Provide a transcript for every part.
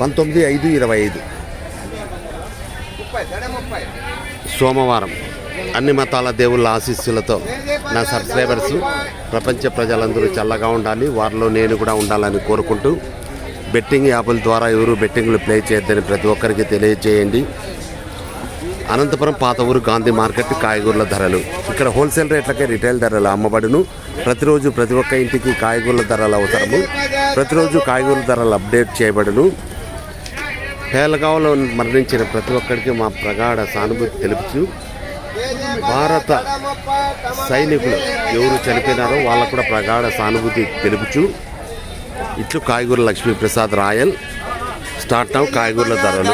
పంతొమ్మిది ఐదు ఇరవై ఐదు. సోమవారం అన్ని మతాల దేవుళ్ళ ఆశీస్సులతో నా సబ్స్క్రైబర్స్ ప్రపంచ ప్రజలందరూ చల్లగా ఉండాలి వారిలో నేను కూడా ఉండాలని కోరుకుంటూ బెట్టింగ్ యాప్ల ద్వారా ఎవరు బెట్టింగ్లు ప్లే చేయొద్దని ప్రతి ఒక్కరికి తెలియజేయండి. అనంతపురం పాత ఊరు గాంధీ మార్కెట్ కాయగూరల ధరలు. ఇక్కడ హోల్సేల్ రేట్లకే రిటైల్ ధరలు అమ్మబడును. ప్రతిరోజు ప్రతి ఒక్క ఇంటికి కాయగూరల ధరలు అవసరము. ప్రతిరోజు కాయగూరల ధరలు అప్డేట్ చేయబడును. పేలగావలో మరణించిన ప్రతి ఒక్కరికి మా ప్రగాఢ సానుభూతి తెలుపుచు భారత సైనికులు ఎవరు చనిపోయినారో వాళ్ళకు కూడా ప్రగాఢ సానుభూతి తెలుపుచు ఇట్లు కాయగూర లక్ష్మీప్రసాద్ రాయల్ స్టార్ట్ అవు కాయగూరల ధరలు.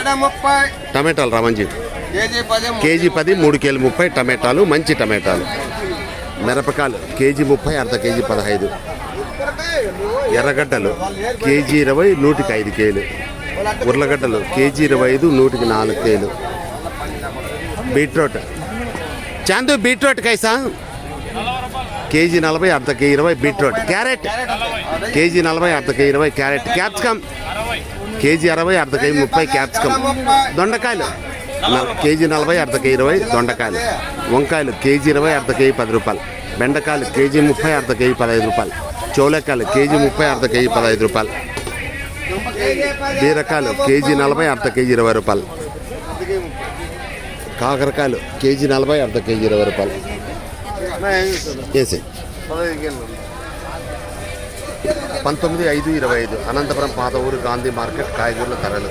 టమాటాలు రమంజీ. కేజీ పది కేజీ మూడు కేలు ముప్పై టమాటాలు మంచి టమాటాలు. మిరపకాయలు కేజీ ముప్పై అర్ధ కేజీ పదహైదు. ఎర్రగడ్డలు కేజీ ఇరవై నూటికి ఐదు కేలు. ఉర్లగడ్డలు కేజీ ఇరవై ఐదు నూటికి నాలుగు కేలు. బీట్రూట్. చాందు బీట్రూట్ కైసా? కేజీ నలభై అర్ధకి ఇరవై బీట్రూట్. క్యారెట్. కేజీ నలభై అర్ధకి ఇరవై క్యారెట్. క్యాప్సికమ్. కేజీ అరవై అర్ధకి ముప్పై క్యాప్సికమ్. దొండకాయలు. కేజీ నలభై అర్ధకి ఇరవై దొండకాయలు. వంకాయలు కేజీ ఇరవై అర్ధకి పది రూపాయలు. బెండకాయలు కేజీ ముప్పై అర్ధకి పదహైదు రూపాయలు. చోలకాయలు కేజీ ముప్పై అర్ధ కేజీ పదహైదు రూపాయలు. బీరకాయలు కేజీ నలభై అర్ధ కేజీ ఇరవై రూపాయలు. కాకరకాయలు కేజీ నలభై అర్ధ కేజీ ఇరవై రూపాయలు. పంతొమ్మిది ఐదు ఇరవై ఐదు అనంతపురం పాత ఊరు గాంధీ మార్కెట్ కాయగూరల ధరలు